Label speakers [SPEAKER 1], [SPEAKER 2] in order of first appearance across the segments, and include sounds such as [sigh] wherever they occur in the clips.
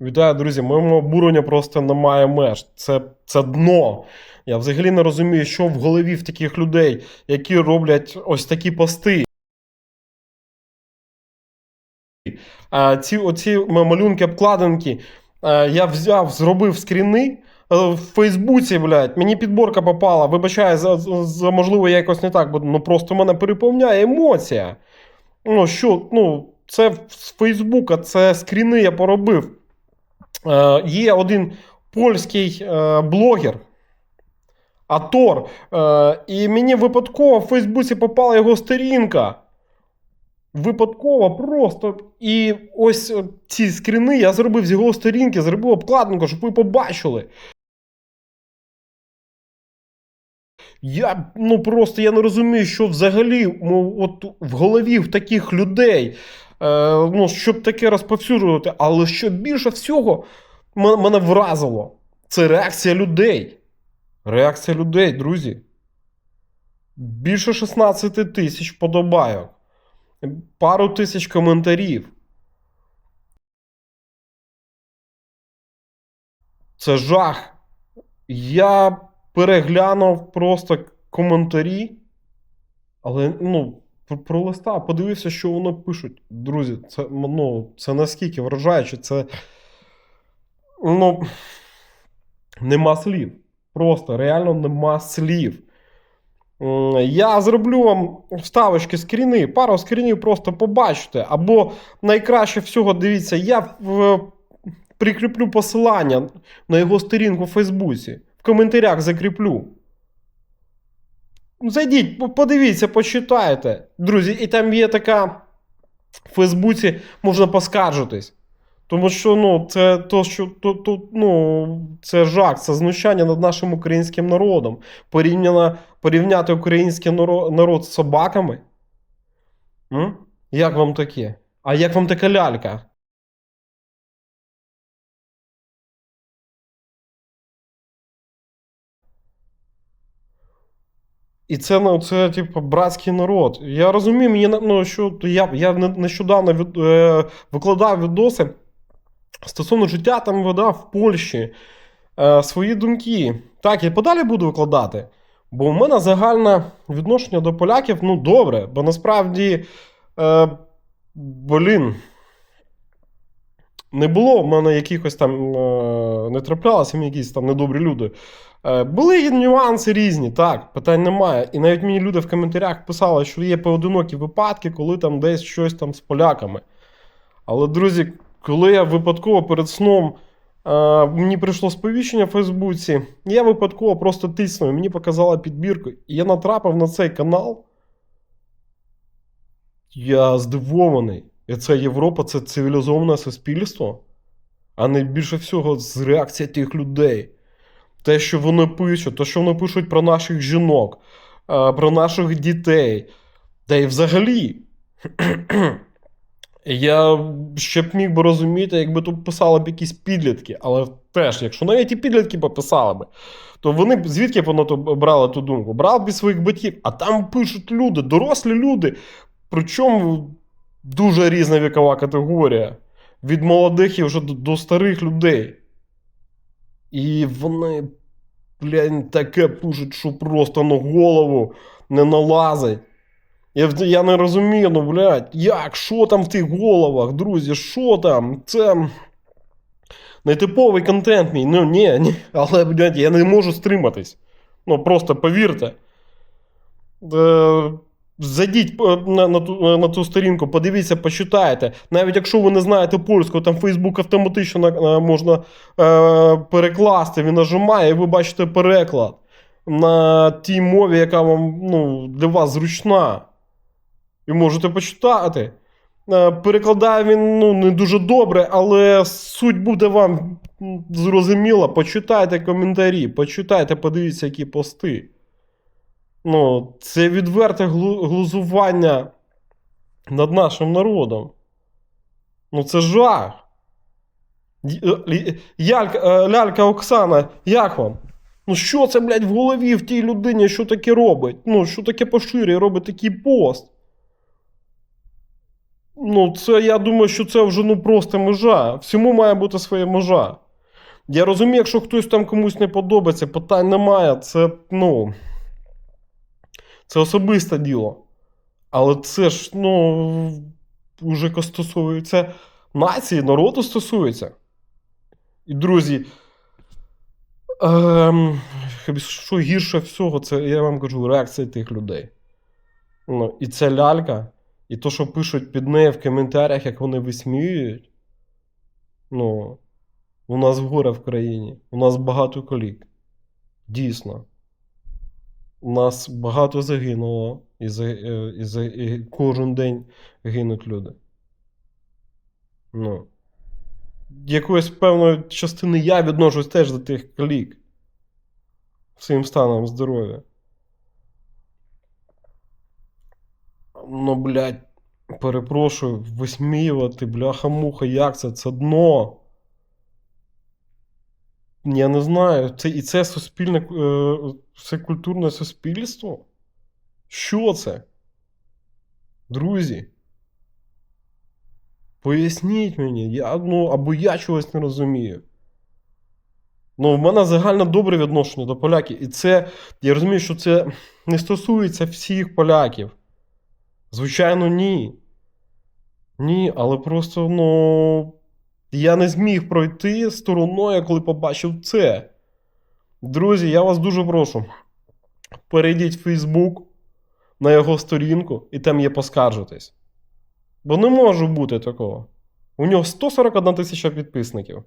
[SPEAKER 1] Вітаю, друзі. Моєму обурення просто немає меж. Це, це дно. Я взагалі не розумію, що в голові в таких людей, які роблять ось такі пости. А, ці оці малюнки обкладинки. а, я взяв, зробив скріни. е, В Фейсбуці, блядь, мені підборка попала. Вибачаю, за, за можливо, я якось не так, бо ну просто мене переповняє емоція. Ну, що, ну, це з Фейсбука, це скріни я поробив. Е, є один польський е, блогер, Атор, е, і мені випадково в Фейсбуці попала його сторінка. Випадково просто. І ось ці скріни я зробив з його сторінки, зробив обкладинку, щоб ви побачили. Я ну просто я не розумію, що взагалі от в голові в таких людей, ну, щоб таке розповсюджувати, але що більше всього мене вразило, це реакція людей. Реакція людей, друзі. Більше 16 тисяч подобайок, пару тисяч коментарів. Це жах. Я переглянув просто коментарі, але ну, пролистав, подивився, що вони пишуть. Друзі, це, ну, це наскільки вражаюче, це. Ну, нема слів. Просто реально нема слів. Я зроблю вам вставочки скріни, пару скрінів просто побачите. Або найкраще всього, дивіться, я в, прикріплю посилання на його сторінку в Фейсбуці. В коментарях закріплю. Зайдіть, подивіться, почитайте. Друзі, і там є така в Фейсбуці можна поскаржитись. Тому що ну, це то, що то, то, ну, це жах, це знущання над нашим українським народом. Порівняно, порівняти український народ з собаками. М? Як вам таке? А як вам така лялька? І це, ну, це, типу, братський народ. Я розумію, мені ну, що я, я нещодавно від, е, викладав відоси стосовно життя там вода в Польщі. Е, свої думки. Так, я подалі буду викладати. Бо у мене загальне відношення до поляків ну, добре. Бо насправді, е, блін, не було в мене якихось там, е, не траплялося якісь там недобрі люди. Е, були і нюанси різні, так, питань немає. І навіть мені люди в коментарях писали, що є поодинокі випадки, коли там десь щось там з поляками. Але, друзі, коли я випадково перед сном е, мені прийшло сповіщення в Фейсбуці, я випадково просто тиснув, мені показала підбірку, і я натрапив на цей канал. Я здивований. І це Європа, це цивілізоване суспільство, а не більше всього з реакції тих людей. Те, що вони пишуть, те, що вони пишуть про наших жінок, е, про наших дітей. Та й взагалі. [clears throat] Я ще б міг би розуміти, якби тут писали б якісь підлітки, але теж, якщо навіть і підлітки пописали б, то вони б звідки б воно то брали ту думку? Брали б своїх батьків, а там пишуть люди, дорослі люди. Причому дуже різна вікова категорія. Від молодих і вже до, до старих людей. І вони, блядь, таке пишуть, що просто на голову не налазить. Я, я не розумію, ну, блядь, як, що там в тих головах, друзі, що там? Це нетиповий контент мій. Ну, ні, ні. Але, блядь, я не можу стриматись. Ну, просто повірте. Е, зайдіть на, на, ту, на ту сторінку, подивіться, почитайте. Навіть якщо ви не знаєте польську, там Facebook автоматично е, можна е, перекласти. Він нажимає, і ви бачите переклад на тій мові, яка вам ну, для вас зручна. І можете почитати. Е, Перекладає він ну, не дуже добре, але суть буде вам зрозуміла. Почитайте коментарі, почитайте, подивіться, які пости. Ну, це відверте глузування над нашим народом. Ну, це жах. Е, Ялька, е, лялька Оксана, як вам? Ну, що це, блядь, в голові в тій людині, що таке робить? Ну, що таке поширює, робить такий пост? Ну, це я думаю, що це вже ну просто межа. Всьому має бути своя межа. Я розумію, якщо хтось там комусь не подобається, питань немає. Це, ну. Це особисте діло. Але це ж, ну, уже стосується нації, народу стосується. І, друзі, ем, що гірше всього, це я вам кажу, реакція тих людей. Ну, і ця лялька, і то, що пишуть під нею в коментарях, як вони висміюють. Ну, у нас горе в країні, у нас багато колік. Дійсно. У нас багато загинуло, і, е, і, і кожен день гинуть люди. Ну. Якоїсь певної частини я відношусь теж до тих калік. Своїм станом здоров'я. Ну, блядь, перепрошую, висміювати, бляха-муха, як це? Це дно. Я не знаю. Це, і це суспільне, е, це культурне суспільство? Що це? Друзі? Поясніть мені, я, ну, або я чогось не розумію. Ну, в мене загально добре відношення до поляків. І це, я розумію, що це не стосується всіх поляків. Звичайно, ні. Ні, але просто, ну. Я не зміг пройти стороною, коли побачив це. Друзі, я вас дуже прошу. Перейдіть в Фейсбук на його сторінку, і там є поскаржитись. Бо не може бути такого. У нього 141 тисяча підписників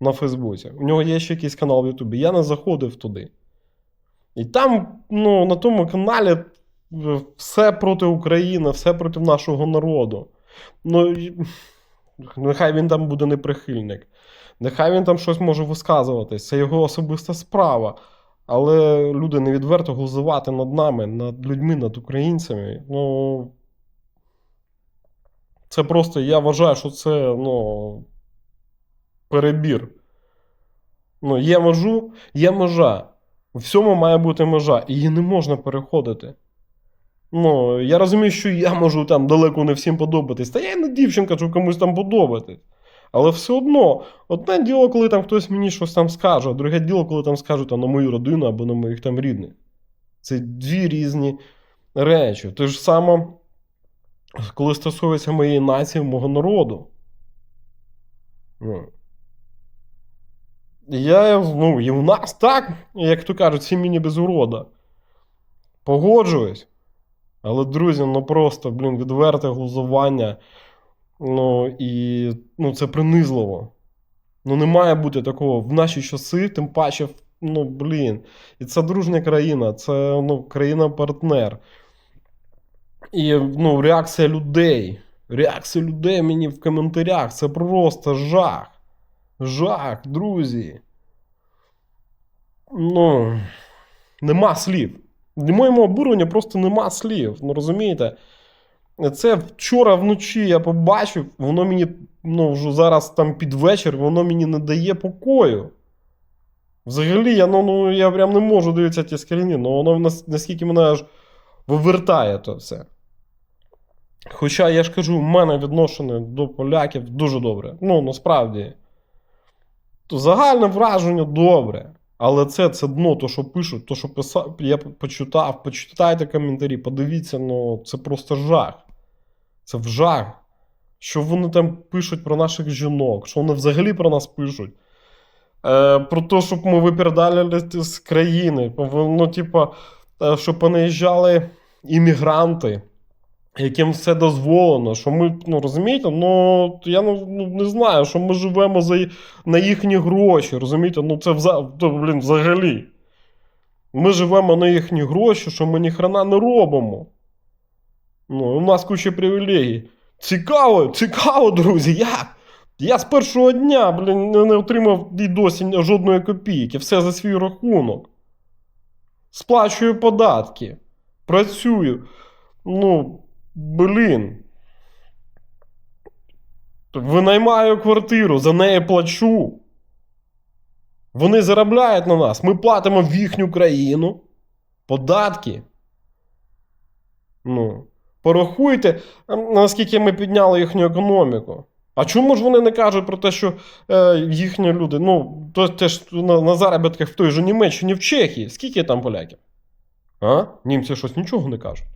[SPEAKER 1] на Фейсбуці. У нього є ще якийсь канал в Ютубі. Я не заходив туди. І там, ну, на тому каналі е, все проти України, все проти нашого народу. Ну, нехай він там буде неприхильник. Нехай він там щось може висказуватись. Це його особиста справа. Але люди не відверто глузувати над нами, над людьми, над українцями. Ну. Це просто, я вважаю, що це, ну. Перебір. Ну, є межу, є межа. У всьому має бути межа, і її не можна переходити. Ну, я розумію, що я можу там далеко не всім подобатись. Та я і не дівчинка, щоб комусь там подобатись. Але все одно, одне діло, коли там хтось мені щось там скаже, а друге діло, коли там скажуть там, на мою родину або на моїх там рідних. Це дві різні речі. Те ж саме, коли стосується моєї нації, мого народу. Ну. Я, ну, і в нас так, як то кажуть, сім'ї без урода. Погоджуюсь. Але, друзі, ну просто, блін, відверте глузування. Ну, і ну, це принизливо. Ну, не має бути такого в наші часи, тим паче, ну, блін. І це дружня країна, це ну, країна-партнер. І ну, реакція людей. Реакція людей мені в коментарях. Це просто жах. Жах, друзі. Ну, нема слів. Для моєму обуренню просто нема слів. Ну, розумієте? Це вчора вночі я побачив, воно мені, ну, вже зараз там під вечір, воно мені не дає покою. Взагалі, я, ну, ну, я прям не можу дивитися ті скріни, ну воно наскільки мене аж вивертає то все. Хоча я ж кажу, в мене відношення до поляків дуже добре. Ну, насправді. То загальне враження добре. Але це, це дно, то, що пишуть, то, що писав, я почитав, почитайте коментарі, подивіться, ну це просто жах. Це в жах. Що вони там пишуть про наших жінок, що вони взагалі про нас пишуть. Е, про те, щоб ми випередали з країни. Ну, типа, е, щоб понаїжджали іммігранти, яким все дозволено. Що ми, ну розумієте, ну я ну, ну, не знаю, що ми живемо за, на їхні гроші. Розумієте? Ну це то, блін, взагалі. Ми живемо на їхні гроші, що ми ніхрена не робимо. Ну, у нас куча привілегій. Цікаво, цікаво, друзі, як? Я з першого дня, блін, не отримав і досі жодної копійки. Все за свій рахунок. Сплачую податки. Працюю. Ну, блін. Винаймаю квартиру, за неї плачу. Вони заробляють на нас. Ми платимо в їхню країну. Податки. Ну. Порахуйте, ем, наскільки ми підняли їхню економіку. А чому ж вони не кажуть про те, що е, їхні люди, ну, то теж на, на заробітках в той же Німеччині, в Чехії, скільки там поляків? А? Німці щось нічого не кажуть.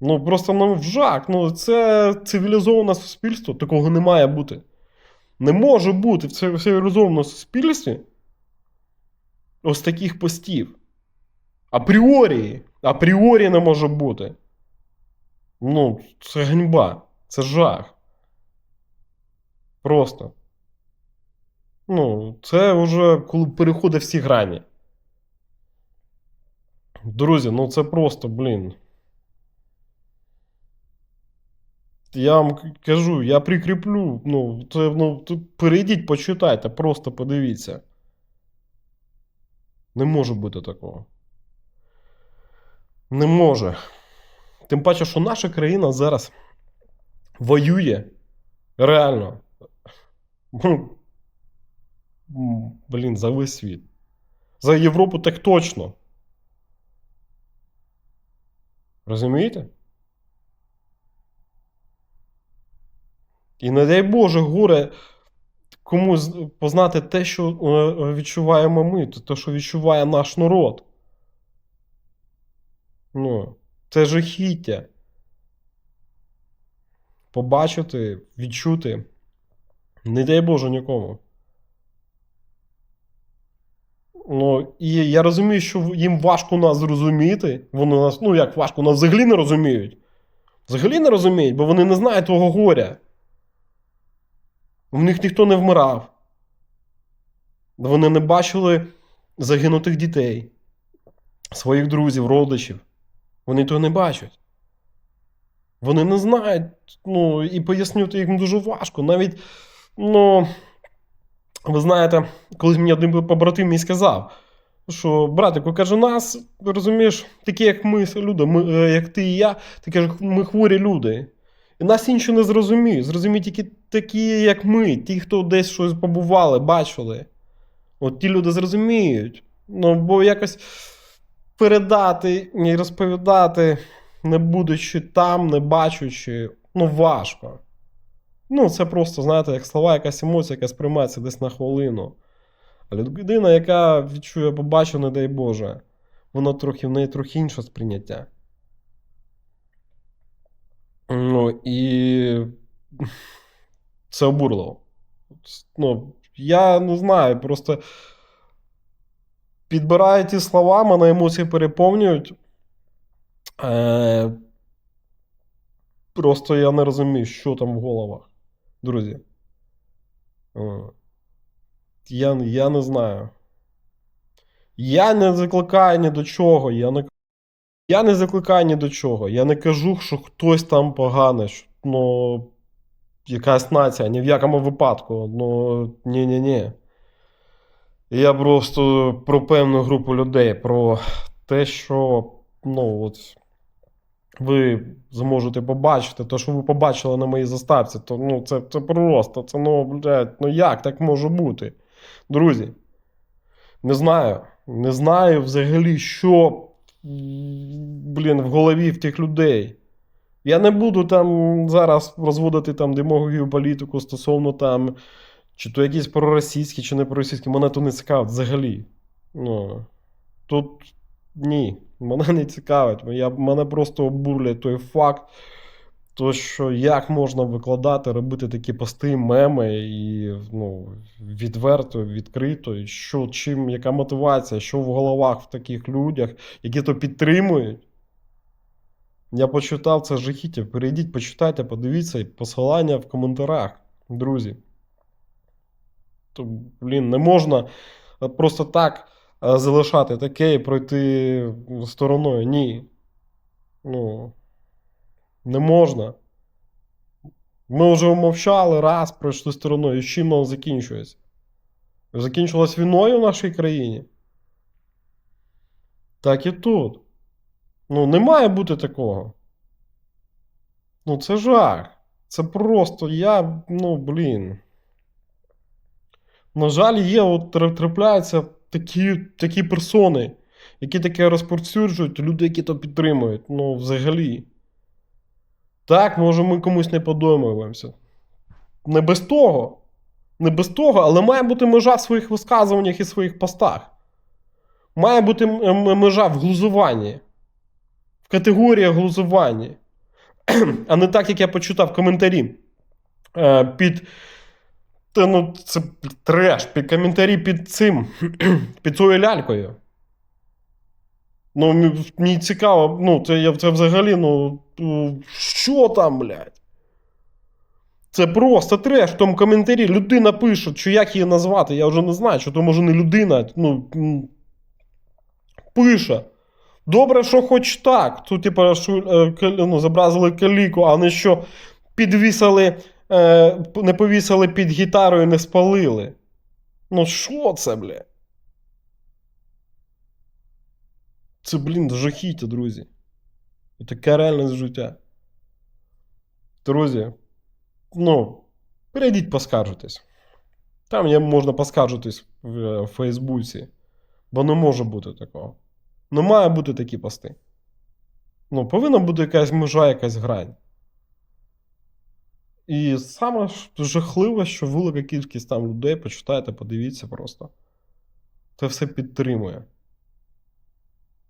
[SPEAKER 1] Ну, просто ну, жах. Ну, це цивілізоване суспільство, такого не має бути. Не може бути в цивілізованому суспільстві ось таких постів. Апріорі. Апріорі не може бути. Ну, це ганьба. Це жах. Просто. Ну, це вже коли переходить всі грані. Друзі, ну це просто, блін. Я вам кажу, я прикріплю. Ну, це, ну, перейдіть, почитайте, просто подивіться. Не може бути такого. Не може. Тим паче, що наша країна зараз воює реально. Ну, Блін, за весь світ. За Європу так точно. Розумієте? І не дай Боже, горе комусь познати те, що е, відчуваємо ми, те, що відчуває наш народ. Ну, це жахіття. Побачити, відчути. Не дай Боже нікому. Ну, і я розумію, що їм важко нас зрозуміти. Вони нас, ну як важко, нас взагалі не розуміють. Взагалі не розуміють, бо вони не знають того горя. В них ніхто не вмирав. Вони не бачили загинутих дітей, своїх друзів, родичів. Вони того не бачать. Вони не знають, ну, і пояснювати їм дуже важко. Навіть, ну, ви знаєте, колись мені один побратим мій сказав, що братику, каже, нас, розумієш, такі, як ми, люди, ми, е, як ти і я, ти каже, ми хворі люди. І нас інші не зрозуміють. Зрозуміють тільки такі, як ми, ті, хто десь щось побували, бачили. От ті люди зрозуміють. Ну, бо якось передати і розповідати, не будучи там, не бачучи, ну, важко. Ну, це просто, знаєте, як слова, якась емоція, яка сприймається десь на хвилину. А людина, яка відчує, побачу, не дай Боже, вона трохи в неї трохи інше сприйняття. Ну, і це обурливо. Ну, я не знаю, просто підбираю ті слова, мене емоції переповнюють. Е, просто я не розумію, що там в головах, друзі. Е, Я, я не знаю. Я не закликаю ні до чого. Я не, я не закликаю ні до чого. Я не кажу, що хтось там поганий. що, Ну, якась нація, ні в якому випадку. Ну, ні-ні-ні. Я просто про певну групу людей, про те, що, ну, от, ви зможете побачити, те, що ви побачили на моїй заставці, то ну, це, це просто, це, ну, блядь, ну як так може бути? Друзі, не знаю. Не знаю взагалі, що блін, в голові в тих людей. Я не буду там зараз розводити там демагогію політику стосовно там, чи то якісь проросійські, чи не проросійські. Мене то не цікавить взагалі. Ну, тут ні, мене не цікавить. Я, мене просто обурює той факт, то що як можна викладати, робити такі пости, меми і ну, відверто, відкрито, і що, чим, яка мотивація, що в головах в таких людях, які то підтримують. Я почитав це жахіття. Перейдіть, почитайте, подивіться, посилання в коментарях, друзі. То, блін, не можна е, просто так е, залишати таке і пройти стороною. Ні. Ну, не можна. Ми вже мовчали раз, пройшли стороною. І чим воно закінчується? Закінчилось війною в нашій країні. Так і тут. Ну, не має бути такого. Ну, це жах. Це просто я, ну, блін. На жаль, є, от трапляються такі, такі персони, які таке розповсюджують, люди, які то підтримують. Ну, взагалі. Так, може, ми комусь не подобаємося. Не без того. Не без того, але має бути межа в своїх висказуваннях і своїх постах. Має бути межа в глузуванні. В категоріях глузування. [clears throat] А не так, як я почитав коментарі е, під. Та, ну, це треш, під коментарі під цим, [clears throat] під цією лялькою. Ну, мені- цікаво, ну, це, це взагалі, ну, що там, блядь? Це просто треш в тому коментарі. Людина пише, що як її назвати, я вже не знаю, що то може не людина. Ну, пише. Добре, що хоч так. Тут, типу, е, ну, зобразили каліку, а не що підвісили, е, не повісили під гітарою, і не спалили. Ну, що це, бля? Це, блін, жахіття, друзі. І таке реальне життя. Друзі, ну, перейдіть поскаржитись. Там можна поскаржитись е, в Фейсбуці. Бо не може бути такого. Не має бути такі пости. Ну, повинна бути якась межа, якась грань. І саме жахливе, що велика кількість там людей, почитайте, подивіться просто. Це все підтримує.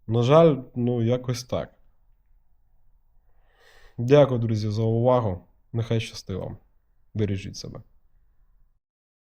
[SPEAKER 1] На жаль, ну, якось так. Дякую, друзі, за увагу. Нехай щастить вам. Бережіть себе.